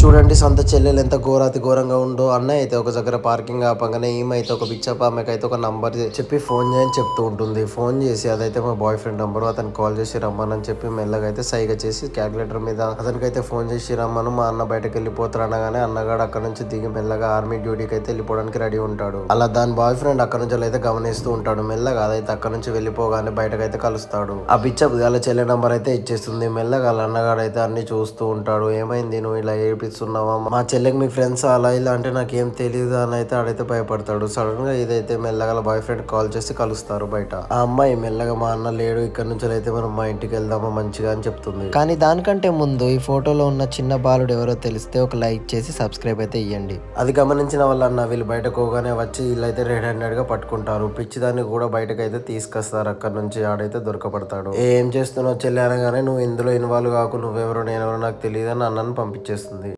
చూడండి సొంత చెల్లెలు ఎంత ఘోరాతి ఘోరంగా ఉందో. అన్న అయితే ఒక దగ్గర పార్కింగ్ ఆపగానే ఏమైతే ఒక బిచ్చప్ ఆమెకి అయితే ఒక నంబర్ చెప్పి ఫోన్ చేయని చెప్తూ ఉంటుంది. ఫోన్ చేసి అదైతే మా బాయ్ ఫ్రెండ్ నంబరు అతను కాల్ చేసి రమ్మని చెప్పి మెల్లగా అయితే సైగ చేసి క్యాలిక్యులేటర్ మీద అతనికైతే ఫోన్ చేసి రమ్మను మా అన్న బయటకు వెళ్ళిపోతారు అనగానే అన్నగాడు అక్కడ నుంచి దిగి మెల్లగా ఆర్మీ డ్యూటీకి అయితే వెళ్ళిపోవడానికి రెడీ ఉంటాడు. అలా దాని బాయ్ ఫ్రెండ్ అక్కడ నుంచి అయితే గమనిస్తూ ఉంటాడు. మెల్లగా అదైతే అక్కడ నుంచి వెళ్ళిపోగానే బయటకు అయితే కలుస్తాడు. ఆ బిచ్చప్ వాళ్ళ చెల్లె నంబర్ అయితే ఇచ్చేస్తుంది. మెల్లగా అన్నగాడు అయితే అన్ని చూస్తూ ఉంటాడు. ఏమైంది నువ్వు ఇలా ఏడిపిస్తున్నావా మా చెల్లెకి మీ ఫ్రెండ్స్ అలా ఇలా అంటే నాకేం తెలియదు అని అయితే ఆడైతే భయపడతాడు. సడన్గా ఇదైతే మెల్లగా బాయ్ ఫ్రెండ్ కాల్ చేసి కలుస్తారు బయట. ఆ అమ్మాయి మెల్లగా మా అన్న లేడు ఇక్కడ నుంచి అయితే మనం మా ఇంటికి వెళ్దామా మంచిగా అని చెప్తుంది. కానీ దానికంటే ముందు ఈ ఫోటోలో ఉన్న చిన్న బాలుడు ఎవరో తెలిస్తే ఒక లైక్ చేసి సబ్స్క్రైబ్ అయితే ఇవ్వండి అది గమనించిన వాళ్ళు అన్న వీళ్ళు బయటకు పోగానే వచ్చి వీళ్ళైతే రెడ్ హ్యాండెడ్గా పట్టుకుంటారు. పిచ్చిదాన్ని కూడా బయటకు అయితే తీసుకొస్తారు. అక్కడ నుంచి ఆడైతే దొరకబడతాడు ఏం చేస్తున్నావు చెల్లి? అనగానే నువ్వు ఇందులో ఇన్వాల్వ్ కాకు నువ్వెవరో నేనెవరో నాకు తెలియదు అని అన్నను పంపించేస్తుంది.